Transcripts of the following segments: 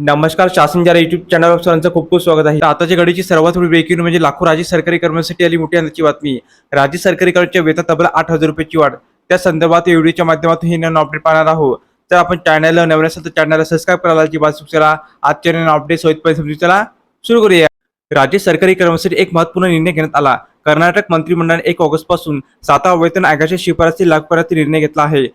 नमस्कार शासन जरा युट्यूब चॅनलवर सर्वांचं खूप खूप स्वागत आहे. आताच्या घडीची सर्वात मोठी ब्रेकिंग म्हणजे लाखो राज्य सरकारी कर्मचारी आली मोठी आनंदाची बातमी. राज्य सरकारी कर्मचारी वेतन तब्बल आठ हजार रुपयाची वाढ. त्या संदर्भात व्हिडिओच्या माध्यमातून हे नवीन अपडेट पाहणार आहोत. तर आपण चॅनलला नवीन असेल तर चॅनलला सबस्क्राईब करायला अजिबात चला. आजच्या नवीन अपडेट सोयीत समजू चला. सुरू करूया. राज्य सरकारी कर्मचारी एक महत्त्वपूर्ण निर्णय घेण्यात आला. कर्नाटक मंत्रिमंडळाने एक ऑगस्टपासून सातवा वेतन आयोगाच्या शिफारसी लागू करण्याचा निर्णय घेतला आहे.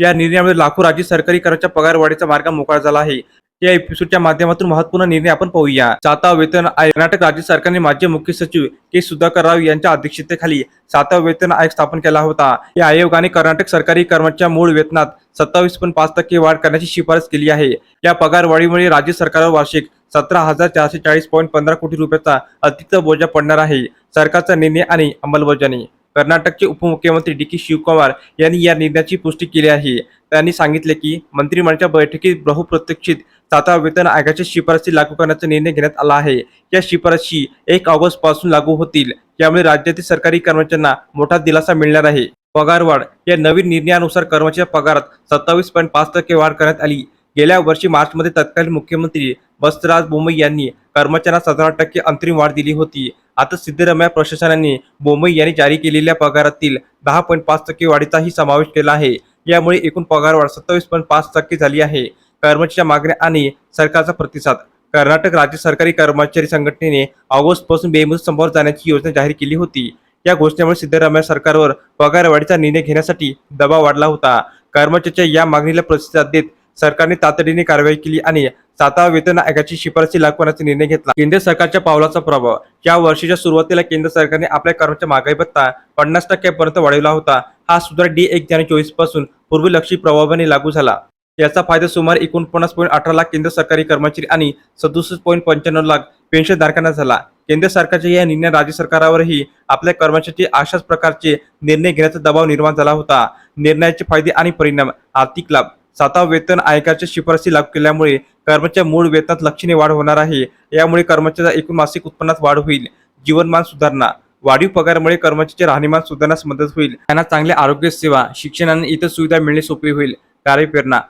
या निर्णयामुळे लाखो राज्य सरकारी कराच्या पगार वाढीचा मार्ग मोकळा झाला आहे. या एपिसोडच्या माध्यमातून महत्त्वपूर्ण निर्णय आपण पाहूया. सातवा वेतन आयोग कर्नाटक राज्य सरकारने माजी मुख्य सचिव के सुधाकर राव यांच्या अध्यक्षतेखाली सातवा वेतन आयोग स्थापन केला होता. या आयोगाने कर्नाटक सरकारी कर्मचाऱ्यांच्या मूळ वेतनात सत्तावीस पॉईंट पाच टक्के वाढ करण्याची शिफारस केली आहे. या पगार वाढीमुळे राज्य सरकारवर वार्षिक सतरा हजार चारशे चाळीस पॉईंट पंधरा कोटी रुपयाचा अतिरिक्त बोजा पडणार आहे. सरकारचा निर्णय आणि अंमलबजावणी कर्नाटकचे उपमुख्यमंत्री डी के शिवकुमार यांनी या निर्णयाची पुष्टी केली आहे. त्यांनी सांगितले की मंत्रिमंडळाच्या बैठकीत बहुप्रतीक्षित सातवा वेतन आयोगाच्या शिफारसी लागू करण्याचा निर्णय घेण्यात आला आहे. या शिफारशी एक ऑगस्टपासून लागू होतील यामुळे राज्यातील सरकारी कर्मचाऱ्यांना मोठा दिलासा मिळणार आहे. पगारवाढ या नवीन निर्णयानुसार कर्मचाऱ्या पगारात सत्तावीस पॉईंट पाच टक्के वाढ करण्यात आली. गेल्या वर्षी मार्चमध्ये तत्कालीन मुख्यमंत्री बसराज बोमई यांनी कर्मचाऱ्यांना सतरा टक्के अंतरिम वाढ दिली होती. आता सिद्धरमया प्रशासनाने बोंबई यांनी जारी केलेल्या पगारातील दहा पॉईंट पाच टक्के वाढीचाही समावेश केला आहे. यामुळे एकूण पगारवाढ सत्तावीस पॉईंट पाच टक्के झाली आहे. कर्मचाऱ्या मागण्या आणि सरकारचा प्रतिसाद. कर्नाटक राज्य सरकारी कर्मचारी संघटनेने ऑगस्टपासून बेमुदत समोर जाण्याची योजना जाहीर केली होती. या घोषणेमुळे सिद्धरामय्या सरकारवर पगारवाढीचा निर्णय घेण्यासाठी दबाव वाढला होता. कर्मचाऱ्याच्या या मागणीला प्रतिसाद देत सरकारने तातडीने कारवाई केली आणि सातवा वेतन आयोगाची शिफारसी लागवण्याचा निर्णय घेतला. केंद्र सरकारच्या पावलाचा प्रभाव. या वर्षीच्या सुरुवातीला केंद्र सरकारने आपल्या कर्मचारी महागाई भत्ता पन्नास टक्क्यापर्यंत वाढवला होता. हा सुधार डी एक जानेवारी चोवीसपासून पूर्वलक्षी प्रभावाने लागू झाला. याचा फायदा सुमारे एकोणपन्नास पॉईंट अठरा लाख केंद्र सरकारी कर्मचारी आणि सदुसष्ट पॉईंट पंच्याण्णव लाख पेन्शनधारकांना झाला. केंद्र सरकारच्या या निर्णय राज्य सरकारावरही आपल्या कर्मचाऱ्यांचे अशाच प्रकारचे निर्णय घेण्याचा दबाव निर्माण झाला होता. निर्णयाचे फायदे आणि परिणाम आर्थिक लाभ. सातवा वेतन आयोगाच्या शिफारसी लागू केल्यामुळे कर्मचाऱ्या मूळ वेतनात लक्षणीय वाढ होणार आहे. यामुळे कर्मचाऱ्याच्या एकूण मासिक उत्पन्नात वाढ होईल. जीवनमान सुधारणा वाढीव पगारामुळे कर्मचाऱ्याचे राहणीमान सुधारण्यास मदत होईल. त्यांना चांगल्या आरोग्य सेवा शिक्षण आणि इतर सुविधा मिळणे सोपे होईल. कार्यप्रेरणा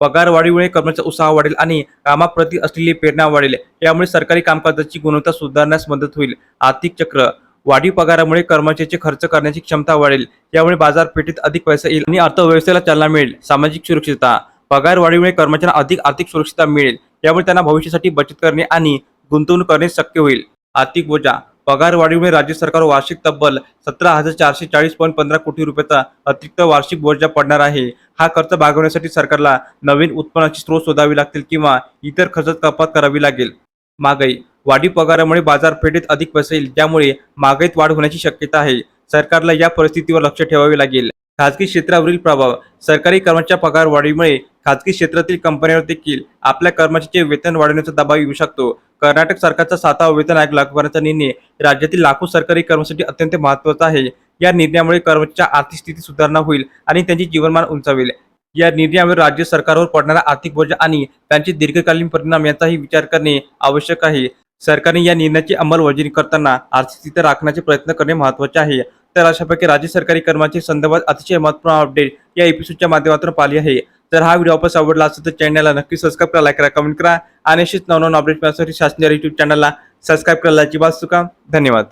पगार वाढीमुळे कर्मचारी उत्साह वाढेल आणि कामाप्रती असलेली प्रेरणा वाढेल. यामुळे सरकारी कामकाजाची गुणवत्ता सुधारण्यास मदत होईल. आर्थिक चक्र वाढीव पगारामुळे कर्मचाऱ्याचे खर्च करण्याची क्षमता वाढेल. यामुळे बाजारपेठेत अधिक पैसा येईल आणि अर्थव्यवस्थेला चालना मिळेल. सामाजिक सुरक्षितता. पगार वाढीमुळे कर्मचाऱ्यांना अधिक आर्थिक सुरक्षितता मिळेल. यामुळे त्यांना भविष्यासाठी बचत करणे आणि गुंतवणूक करणे शक्य होईल. आर्थिक बोजा. पगार वाढीमुळे राज्य सरकार वार्षिक तब्बल सतरा हजार चारशे चाळीस पॉईंट पंधरा कोटी रुपयाचा अतिरिक्त वार्षिक बोजा पडणार आहे. हा खर्च भागवण्यासाठी सरकारला नवीन उत्पन्नाचे स्रोत शोधावे लागतील किंवा इतर खर्चात कपात करावी लागेल. महागाई वाढीव पगारामुळे बाजारपेठेत अधिक बसेल ज्यामुळे महागाईत वाढ होण्याची शक्यता आहे. सरकारला या परिस्थितीवर लक्ष ठेवावे लागेल. खाजगी क्षेत्रावरील प्रभाव सरकारी कर्मचाऱ्या पगार वाढीमुळे खाजगी क्षेत्रातील कंपन्यांवर देखील आपल्या कर्मचाऱ्याचे वेतन वाढवण्याचा दबाव येऊ शकतो. कर्नाटक सरकारचा सातावा वेतन आयोग लागू करण्याचा निर्णय राज्यातील लाखो सरकारी कर्मचारी अत्यंत महत्त्वाचा आहे. या निर्णयामुळे कर्मचाऱ्याच्या आर्थिक स्थिती सुधारणा होईल आणि त्यांचे जीवनमान उंचावेल. या निर्णयामुळे राज्य सरकारवर पडणारा आर्थिक बोजा आणि त्यांचे दीर्घकालीन परिणाम याचाही विचार करणे आवश्यक आहे. सरकारने या निर्णयाची अंमलबजावणी करताना आर्थिक स्थिती राखण्याचे प्रयत्न करणे महत्त्वाचे आहे. तर अशापैकी राज्य सरकारी कर्मचारी संदर्भात अतिशय महत्त्वपूर्ण अपडेट या एपिसोडच्या माध्यमातून पाहिली आहे. तर हा व्हिडिओ आपण आवडला असेल तर चॅनलला नक्की सबस्क्राईब करा लाईक करा कमेंट करा. आणि अशीच नवनवीन अपडेट मिळण्यासाठी शासनाच्या युट्यूब चॅनलला सबस्क्राईब करायला अजिबात चुका धन्यवाद.